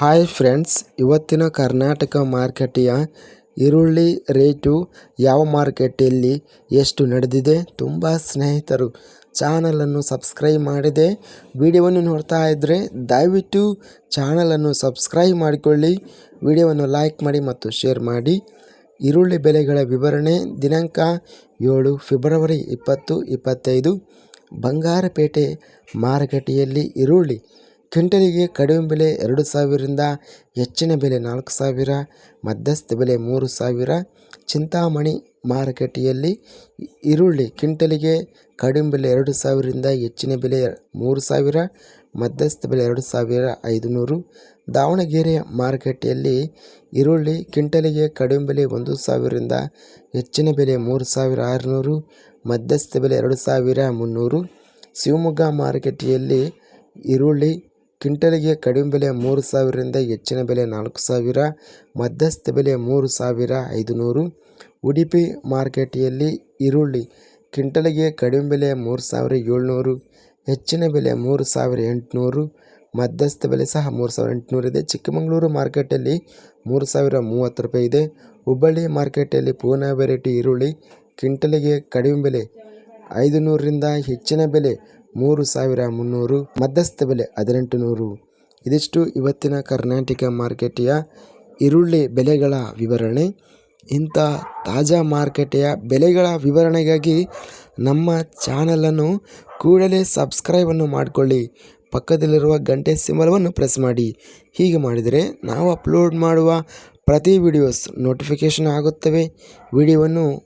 Hi friends, ಇವತ್ತಿನ ಕರ್ನಾಟಕ ಮಾರ್ಕೆಟಿಯ ಈರುಳ್ಳಿ rate ಯಾವ ಮಾರ್ಕೆಟಲ್ಲಿ ಎಷ್ಟು ನಡೆದಿದೆ ತುಂಬ ಸ್ನೇಹಿತರು ಚಾನಲನ್ನು ಸಬ್ಸ್ಕ್ರೈಬ್ ಮಾಡಿದೆ. ವಿಡಿಯೋವನ್ನು ನೋಡ್ತಾ ಇದ್ದರೆ ದಯವಿಟ್ಟು ಚಾನಲನ್ನು ಸಬ್ಸ್ಕ್ರೈಬ್ ಮಾಡಿಕೊಳ್ಳಿ, ವಿಡಿಯೋವನ್ನು ಲೈಕ್ ಮಾಡಿ ಮತ್ತು ಶೇರ್ ಮಾಡಿ. ಈರುಳ್ಳಿ ಬೆಲೆಗಳ ವಿವರಣೆ ದಿನಾಂಕ ಏಳು ಫೆಬ್ರವರಿ ಇಪ್ಪತ್ತು ಇಪ್ಪತ್ತೈದು. ಬಂಗಾರಪೇಟೆ ಮಾರುಕಟ್ಟೆಯಲ್ಲಿ ಈರುಳ್ಳಿ ಕ್ವಿಂಟಲಿಗೆ ಕಡಿಮೆ ಬೆಲೆ ಎರಡು ಸಾವಿರದಿಂದ ಹೆಚ್ಚಿನ ಬೆಲೆ ನಾಲ್ಕು ಸಾವಿರ, ಮಧ್ಯಸ್ಥ ಬೆಲೆ ಮೂರು ಸಾವಿರ. ಚಿಂತಾಮಣಿ ಮಾರುಕಟ್ಟೆಯಲ್ಲಿ ಈರುಳ್ಳಿ ಕ್ವಿಂಟಲಿಗೆ ಕಡಿಮೆ ಬೆಲೆ ಎರಡು ಸಾವಿರದಿಂದ ಹೆಚ್ಚಿನ ಬೆಲೆ ಮೂರು ಸಾವಿರ, ಮಧ್ಯಸ್ಥ ಬೆಲೆ ಎರಡು ಸಾವಿರ ಐದುನೂರು. ದಾವಣಗೆರೆ ಮಾರುಕಟ್ಟೆಯಲ್ಲಿ ಈರುಳ್ಳಿ ಕ್ವಿಂಟಲಿಗೆ ಕಡಿಮೆ ಬೆಲೆ ಒಂದು ಸಾವಿರದಿಂದ ಹೆಚ್ಚಿನ ಬೆಲೆ ಮೂರು ಸಾವಿರ ಆರುನೂರು, ಮಧ್ಯಸ್ಥ ಬೆಲೆ ಎರಡು ಸಾವಿರ ಮುನ್ನೂರು. ಶಿವಮೊಗ್ಗ ಮಾರುಕಟ್ಟೆಯಲ್ಲಿ ಈರುಳ್ಳಿ ಕ್ವಿಂಟಲಿಗೆ ಕಡಿಮೆ ಬೆಲೆ ಮೂರು ಸಾವಿರದಿಂದ ಹೆಚ್ಚಿನ ಬೆಲೆ ನಾಲ್ಕು ಸಾವಿರ, ಮಧ್ಯಸ್ಥ ಬೆಲೆ ಮೂರು ಸಾವಿರ ಐದುನೂರು. ಉಡುಪಿ ಮಾರ್ಕೆಟಿಯಲ್ಲಿ ಈರುಳ್ಳಿ ಕ್ವಿಂಟಲಿಗೆ ಕಡಿಮೆ ಬೆಲೆ ಮೂರು ಸಾವಿರ ಏಳ್ನೂರು, ಹೆಚ್ಚಿನ ಬೆಲೆ ಮೂರು ಸಾವಿರ ಎಂಟುನೂರು, ಮಧ್ಯಸ್ಥ ಬೆಲೆ ಸಹ ಮೂರು ಸಾವಿರ ಎಂಟುನೂರು ಇದೆ. ಚಿಕ್ಕಮಗಳೂರು ಮಾರ್ಕೆಟಲ್ಲಿ ಮೂರು ಸಾವಿರ ಮೂವತ್ತು ರೂಪಾಯಿ ಇದೆ. ಹುಬ್ಬಳ್ಳಿ ಮಾರ್ಕೆಟಲ್ಲಿ ಪೂನಾ ವೆರೈಟಿ ಈರುಳ್ಳಿ ಕ್ವಿಂಟಲಿಗೆ ಕಡಿಮೆ ಬೆಲೆ ಐದು ನೂರರಿಂದ ಹೆಚ್ಚಿನ ಬೆಲೆ ಮೂರು ಸಾವಿರ ಮುನ್ನೂರು, ಮಧ್ಯಸ್ಥ ಬೆಲೆ ಹದಿನೆಂಟು ನೂರು ಇದಿಷ್ಟು ಇವತ್ತಿನ ಕರ್ನಾಟಕ ಮಾರುಕಟ್ಟೆಯ ಈರುಳ್ಳಿ ಬೆಲೆಗಳ ವಿವರಣೆ. ಇಂಥ ತಾಜಾ ಮಾರುಕಟ್ಟೆಯ ಬೆಲೆಗಳ ವಿವರಣೆಗಾಗಿ ನಮ್ಮ ಚಾನಲನ್ನು ಕೂಡಲೇ ಸಬ್ಸ್ಕ್ರೈಬನ್ನು ಮಾಡಿಕೊಳ್ಳಿ. ಪಕ್ಕದಲ್ಲಿರುವ ಗಂಟೆ ಸಿಂಬಲವನ್ನು ಪ್ರೆಸ್ ಮಾಡಿ. ಹೀಗೆ ಮಾಡಿದರೆ ನಾವು ಅಪ್ಲೋಡ್ ಮಾಡುವ ಪ್ರತಿ ವಿಡಿಯೋಸ್ ನೋಟಿಫಿಕೇಷನ್ ಆಗುತ್ತವೆ. ವಿಡಿಯೋವನ್ನು